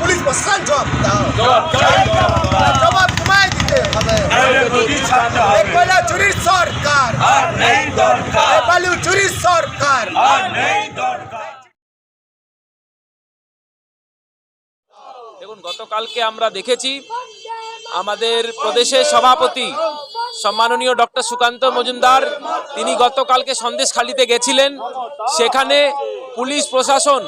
Police প্রশাসন জবাব দাও জবাব তোমায় দিতে হবে এই কয়লা চুরির সরকার আর নেই দরকার এই বালু চুরির সরকার আর নেই দরকার দেখুন, গতকালকে আমরা দেখেছি আমাদের প্রদেশের সভাপতি সম্মাননীয় ডক্টর সুকান্ত মজুমদার, তিনি গতকালকে সন্দেশখালিতে গেছিলেন। সেখানে পুলিশ প্রশাসন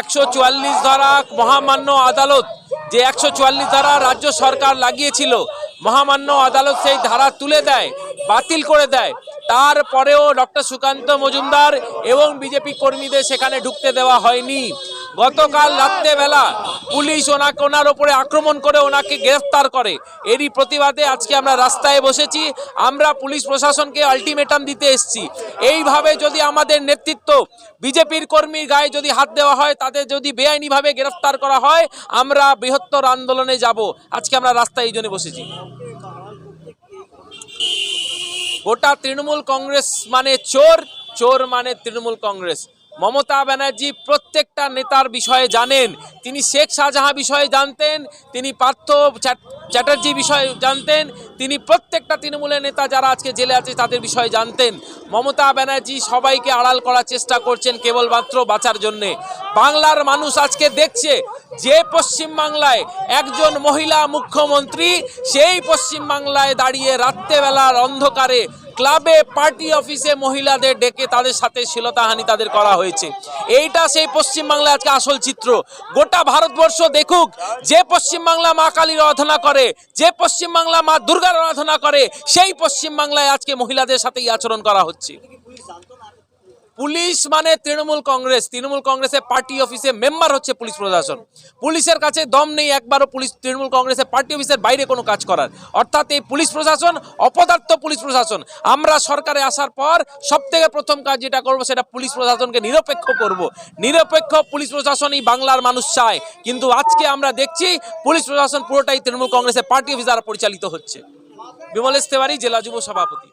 একশো চুয়াল্লিশ ধারা মহামান্য আদালত, যে একশো চুয়াল্লিশ ধারা রাজ্য সরকার লাগিয়েছিল, মহামান্য আদালত সেই ধারা তুলে দেয়, বাতিল করে দেয়। তারপরেও ডক্টর সুকান্ত মজুমদার এবং বিজেপি কর্মীদের সেখানে ঢুকতে দেওয়া হয়নি। গতকাল রাত্রেবেলা পুলিশ ওনাকে, ওনার ওপরে আক্রমণ করে ওনাকে গ্রেফতার করে। এরই প্রতিবাদে আজকে আমরা রাস্তায় বসেছি। আমরা পুলিশ প্রশাসনকে আলটিমেটাম দিতে এসেছি। এইভাবে যদি আমাদের নেতৃত্ব বিজেপির কর্মীর গায়ে যদি হাত দেওয়া হয়, তাদের যদি বেআইনিভাবে গ্রেফতার করা হয়, আমরা বৃহত্তর আন্দোলনে যাব। আজকে আমরা রাস্তায় এই জন্য বসেছি। গোটা তৃণমূল কংগ্রেস মানে চোর চোর মানে তৃণমূল কংগ্রেস। মমতা ব্যানার্জি প্রত্যেকটা নেতার বিষয়ে জানেন। তিনি শেখ শাহজাহাঁ বিষয়ে জানতেন, তিনি পার্থ চ্যাট- চ্যাটার্জি বিষয়ে জানতেন, তিনি প্রত্যেকটা তৃণমূলের নেতা যারা আজকে জেলে আছে তাদের বিষয়ে জানতেন। মমতা ব্যানার্জি সবাইকে আড়াল করার চেষ্টা করছেন কেবলমাত্র বাঁচার জন্যে। বাংলার মানুষ আজকে দেখছে যে পশ্চিমবাংলায় একজন মহিলা মুখ্যমন্ত্রী, সেই পশ্চিমবাংলায় দাঁড়িয়ে রাত্রেবেলার অন্ধকারে ক্লাবে পার্টি অফিসে মহিলাদের ডেকে তাদের সাথে শ্লীলতাহানি তাদের করা হয়েছে। এইটা সেই পশ্চিমবাংলা আজকে আসল চিত্র। গোটা ভারতবর্ষ দেখুক, যে পশ্চিমবাংলা মা কালীর আরাধনা করে, যে পশ্চিমবাংলা মা দুর্গার আরাধনা করে, সেই পশ্চিমবাংলায় আজকে মহিলাদের সাথেই আচরণ করা হচ্ছে। পুলিশ মানে তৃণমূল কংগ্রেস। তৃণমূল কংগ্রেসের পার্টি অফিসে মেম্বার হচ্ছে পুলিশ প্রশাসন। পুলিশের কাছে দম নেই একবারও পুলিশ তৃণমূল কংগ্রেসের পার্টি অফিসের বাইরে কোনো কাজ করার। অর্থাৎ এই পুলিশ প্রশাসন অপদার্থ পুলিশ প্রশাসন। আমরা সরকারে আসার পর সব থেকে প্রথম কাজ যেটা করব সেটা পুলিশ প্রশাসনকে নিরপেক্ষ করব। নিরপেক্ষ পুলিশ প্রশাসনই বাংলার মানুষ চায়। কিন্তু আজকে আমরা দেখছি পুলিশ প্রশাসন পুরোটাই তৃণমূল কংগ্রেসের পার্টি অফিস দ্বারা পরিচালিত হচ্ছে। বিমলেশ তেওয়ারি, জেলা যুব সভাপতি।